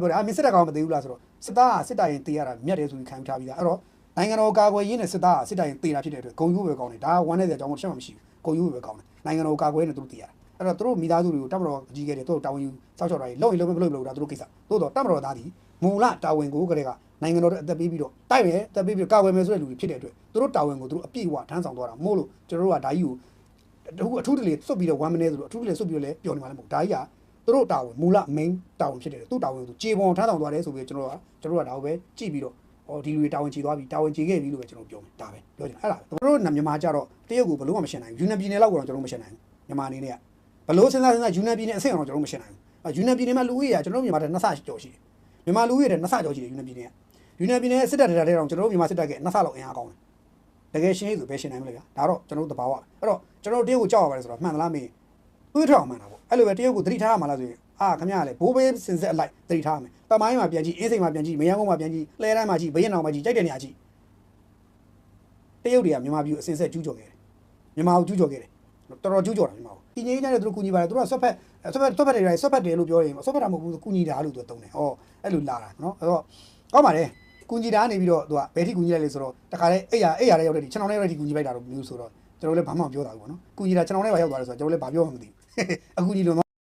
ပြောတယ်အာမင်းစစ်တပ်ကောင်မသိဘူးလားဆိုတော့စစ်သားကစစ်တပ်ရင်တေးရတာမြတ်တယ်ဆိုပြီးခံယူထားပြီးသားအဲ့တော့နိုင်ငံတော်ကာကွယ်ရေးနဲ့စစ်သားကစစ်တပ်ရင်တေးတာဖြစ်တဲ့အတွက်ဂုံယူပဲကောင်းတယ်ဒါကဝမ်းနဲ့တဲ့အကြောင်းကိုရှင်းမှမရှိဘူးဂုံယူပဲကောင်းတယ်နိုင်ငံတော်ကာကွယ်ရေးနဲ့သူတို့တေးရတယ်အဲ့တော့သူတို့မိသားစုတွေကိုတပ်မတော်အကြီးအကဲတွေသူတို့တာဝန်ယူစောင့်ရှောက်တာတွေလုံရင်လုံမလို့မလို့ဒါသူတို့ကိစ္စသို့တော့တပ်မတော်သားဒီမူလတာဝန်ကိုကလေးကနိုင်ငံတော်အသက်ပေးပြီးတော့တိုက်မယ်အသက်ပေးပြီးကာကွယ်မယ်ဆိုတဲ့လူတွေဖြစ်တဲ့အတွက်သူတို့တာဝန်ကိုသူတို့အပြည့်အဝထမ်းဆောင်သွားတာမို့လို့ကျွန်တော်တို့ကဒါကြီးကိုအခုအထူးတလေစွတ်ပြီးတော့1 minute ဆိုတော့အထူးတလေစွတ်ပြီးတော့လည်းပြောနေမှာလည်းမဟုတ်ဒါကြီးက သူတို့တာဝန်မူလ main တာဝန်ဖြစ်တယ်သူ့တာဝန်ကိုသူခြေပေါ်ထားဆောင်သွားတယ်ဆိုပြီးကျွန်တော်ကကျွန်တော်ကဒါကိုပဲကြည့်ပြီးတော့ဟောဒီလူတွေတာဝန်ခြေသွားပြီတာဝန်ခြေခဲ့ပြီလို့ပဲကျွန်တော်ပြောမယ်ဒါပဲပြောချင်တာအဲ့ဒါပဲတို့မြန်မာကြတော့တရုတ်ကိုဘလို့မှမရှင်းနိုင်ဘူးယူနန်ပြည်နယ်လောက်ကတော့ကျွန်တော်မရှင်းနိုင်ဘူးမြန်မာအနေနဲ့ကဘလို့စဉ်းစားစဉ်းစားယူနန်ပြည်နယ်အဆင့်အောင်ကျွန်တော်မရှင်းနိုင်ဘူးယူနန်ပြည်နယ်မှာလူဦးရေကကျွန်တော်မြန်မာတဲ့နှစ်ဆကျော်ရှိတယ်မြန်မာလူဦးရေတဲ့နှစ်ဆကျော်ရှိတယ်ယူနန်ပြည်နယ်ကယူနန်ပြည်နယ်စစ်တပ်တွေတဲ့တော့ကျွန်တော်မြန်မာစစ်တပ်ကနှစ်ဆလောက်အင်အားကောင်းတယ်တကယ်ရှင်းရေးဆိုပဲရှင်းနိုင်မလဲဗျာဒါတော့ကျွန်တော်တို့သဘာဝအဲ့တော့ကျွန်တော်တို့တရုတ်ကိုကြောက်ရပါတယ်ဆိုတော့မှန်သလားမေး တွေးထောင်မှန်တာပေါ့အဲ့လိုပဲတရုတ်ကိုသတိထားရမှာလားဆိုရင်အာခမရလေဘိုးဘေးစင်ဆက်အလိုက်သတိထားရမယ်တမိုင်းမှာပြန်ကြည့်အင်းစိန်မှာပြန်ကြည့်မယန်းကုန်းမှာပြန်ကြည့်လှဲတန်းမှာကြည့်ဘရင်အောင်မှာကြည့်ကြိုက်တဲ့နေရာကြည့်တရုတ်တွေကမြန်မာပြည်ကိုအစင်ဆက်ကျူးကျော်ခဲ့တယ်မြန်မာကိုကျူးကျော်ခဲ့တယ်တော်တော်ကျူးကျော်တာမြန်မာကိုပြည်ငြိမ်းချမ်းတဲ့သူတို့ကူညီပါတယ်သူတို့ကဆွတ်ဖက်ဆွတ်ဖက်ဆွတ်ဖက်တွေရိုက်ဆွတ်ဖက်တယ်လို့ပြောရင်ဆွတ်ဖက်တာမဟုတ်ဘူးကူညီတာလို့သူကတုံးတယ်ဟောအဲ့လိုလာတာနော်အဲ့တော့ကောင်းပါတယ်ကူညီတာကနေပြီးတော့သူကဘယ်ထိကူညီလိုက်လဲဆိုတော့တခါလေအိယာအိယာလည်းရောက်တဲ့ဒီခြံတော်လေးရောက်တဲ့ဒီကူညီလိုက်တာတော့မျိုးဆိုတော့ကျွန်တော်လည်းဘာမှမပြောတာဘူးပေါ့နော်ကူညီတာခြံတော်လေးပါရောက်သွားတယ်ဆိုတော့ကျွန်တော်လည်းဘာပြောမှမသိဘူး အကူညီလို့